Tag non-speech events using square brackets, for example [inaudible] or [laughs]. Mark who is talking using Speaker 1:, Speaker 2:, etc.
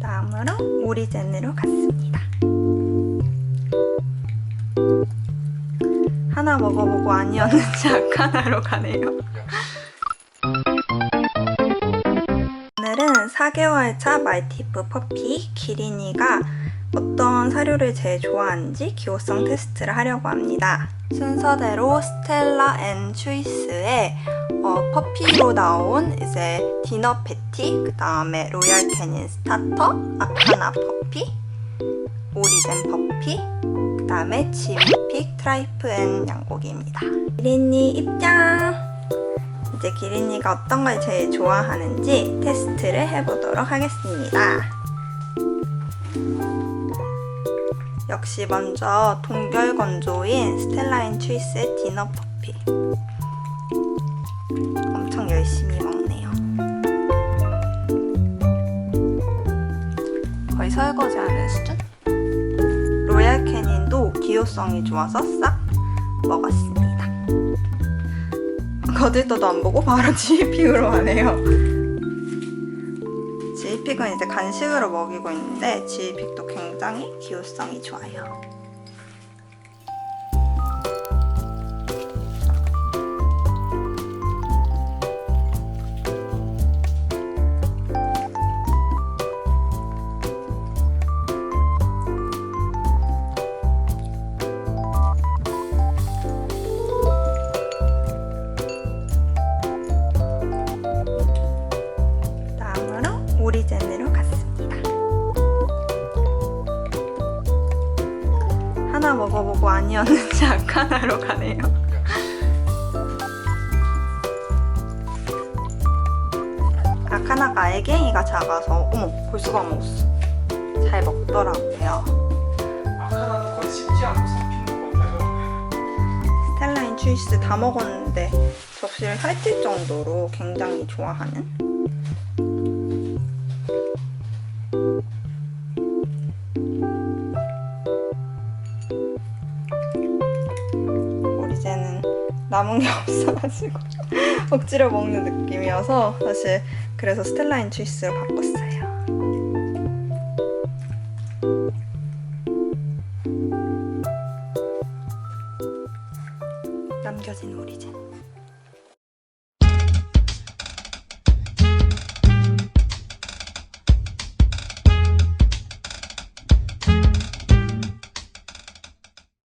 Speaker 1: 다음으로 오리젠으로 갔습니다. 하나 먹어보고 아니었는지 [laughs] 아카나로 가네요. 오늘은 4개월 차 말티프 퍼피 기린이가 어떤 사료를 제일 좋아하는지 기호성 테스트를 하려고 합니다. 순서대로 스텔라 앤 추이스의 어, 퍼피로 나온 이제 디너 패티, 그 다음에 로얄 캐닌 스타터, 아카나 퍼피, 오리젠 퍼피, 그 다음에 지미픽 트라이프 앤 양고기입니다. 기린이 입장! 이제 기린이가 어떤 걸 제일 좋아하는지 테스트를 해보도록 하겠습니다. 역시 먼저 동결 건조인 스텔라인 트위스의 디너 퍼피. 엄청 열심히 먹네요. 거의 설거지 하는 수준? 로얄 캐닌도 기호성이 좋아서 싹 먹었습니다. 거들떠도 안 보고 바로 [laughs] 지휘픽으로 가네요. 지휘픽은 이제 간식으로 먹이고 있는데 지휘픽도 굉장히 기호성이 좋아요. 하나 먹어보고 아니었는지 [laughs] 아카나로 가네요. 아카나가 알갱이가 작아서 어머 벌써 다 먹었어. 잘 먹더라고요.
Speaker 2: 아까는 거의 씹지 않고 삼키는 것 같아요.
Speaker 1: 스텔라인 추이스 다 먹었는데 접시를 핥을 정도로 굉장히 좋아하는 남은 게 없어가지고 [laughs] 억지로 먹는 느낌이어서 사실 그래서 스텔라인 추이스로 바꿨어요. 남겨진 오리젠.